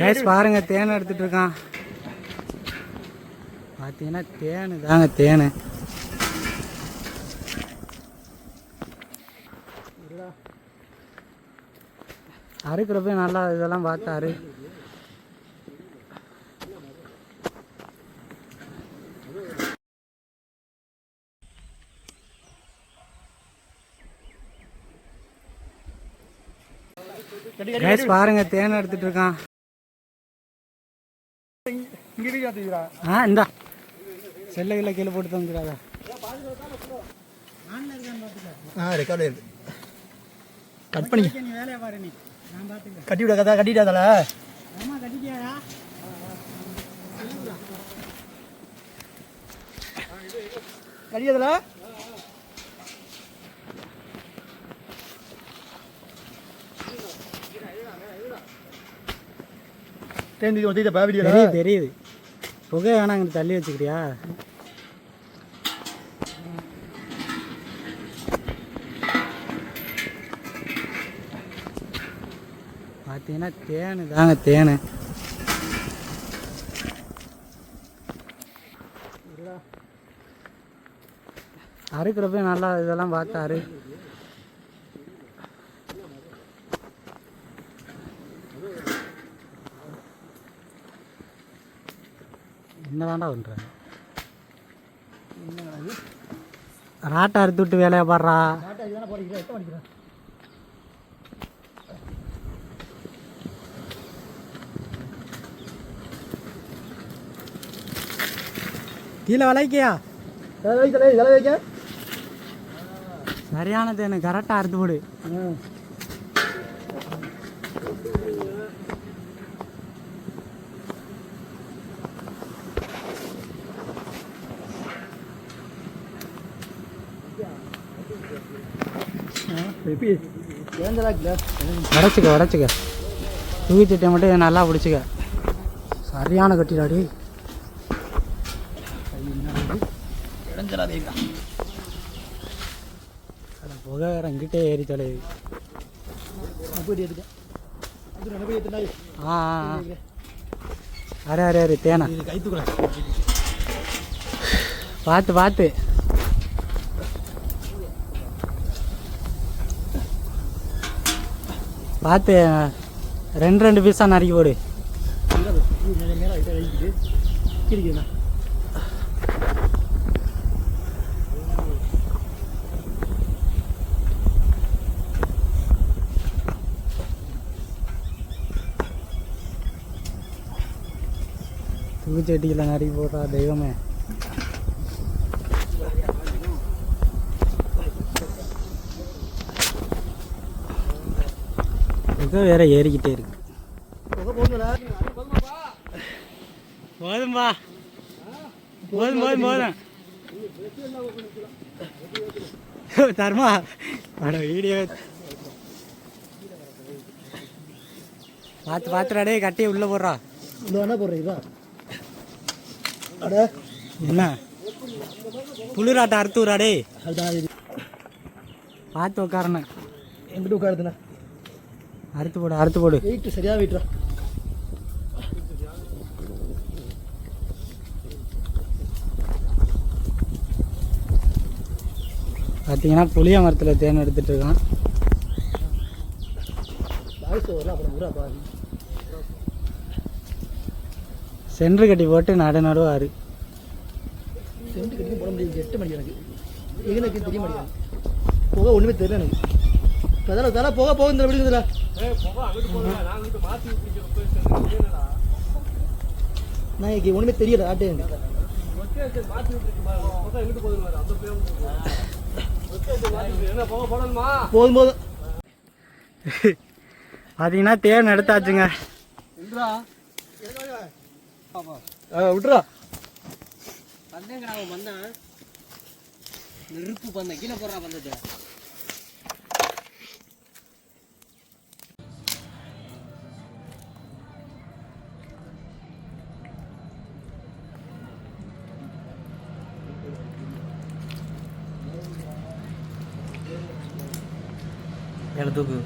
Case பாருங்க தேன் எடுத்துட்டு இருக்கான். பார்த்தீங்கன்னா தேனு தாங்க தேனு. அறுக்கிறப்ப நல்லா இதெல்லாம் பார்த்தாரு கேஸ் பாருங்க தேன் எடுத்துட்டு இருக்கான். ஆ இந்தா. செல்ல கீழே போட்டு தந்துடாதா. ஆ ரெக்கார்டு கட் பண்ணி நீ வேலையை பாரு நீ. நான் பார்த்துக்கிறேன் கட்டி விட கதா கட்டிட்டாதல கட்டியாதல பாவிடியா தெரியுது தெரியுது. புகை வேணா இங்கே தள்ளி வச்சுக்கிறியா? பார்த்தீங்கன்னா தேனு தாங்க தேனு. அறுக்கிறப்ப நல்லா இதெல்லாம் பார்த்தாரு என்ன தாண்டா பண்ற ராட்டை அறுத்து விட்டு வேலையை பாடுறா? கீழே விளைக்கியா? இதெல்லாம் வைக்கல இதெல்லாம் வைக்க. சரியான தேனு கரெக்டாக அறுத்து போடு. உடச்சிக்க உடச்சிக்க தூக்கி சட்டியை மட்டும் நல்லா பிடிச்சிக்க. சரியான கட்டிடாடி. புகை வேற இங்கிட்டே ஏறி எடுத்துனா ஆ. அரே அரே அரே தேனா. பார்த்து பார்த்து பார்த்து ரெண்டு ரெண்டு பீஸாக நறுக்கி போடு. மேலே நறுக்கி போடுறா தெய்வமே. புகை வேற ஏறிக்கிட்டே இருக்கு. போதும்பா. போதும் போதும் போதும். தர்மா. அட வீடியோ. பார்த்து பார்த்துடாடே கட்டி உள்ளே போடுறா. என்ன போடுறீங்களா? அட. என்ன? புளிராட்ட அறுத்துறாடே பார்த்து உட்காரணும் எங்கிட்ட உட்காருதுண்ணா? அறுத்து போடு அறுத்து போடு. வெயிட் சரியா வெயிட்ரா. பார்த்தீங்கன்னா புளிய மரத்தில் தேன் எடுத்துட்டு இருக்கான். சென்று கட்டி போட்டு நடு நடுவாரு சென்ட் கட்டி போட முடியாது. எட்டு மணி எனக்கு. எங்களுக்கு தெரிய மாட்டேங்குது புகை ஒன்றுமே தெரியல எனக்கு. அதெல்லாம் தலை புகை போகுது எப்படிங்குதுல நான் இங்கே ஒன்றுமே தெரியல ஆட்டே எனக்கு. போதும் போதும். பார்த்தீங்கன்னா தேன் எடுத்தாச்சுங்க. பந்தங்கடா அவன் வந்தான் நெருப்பு பந்தம் கீழே போடுறா பந்தத்தை தூக்கு.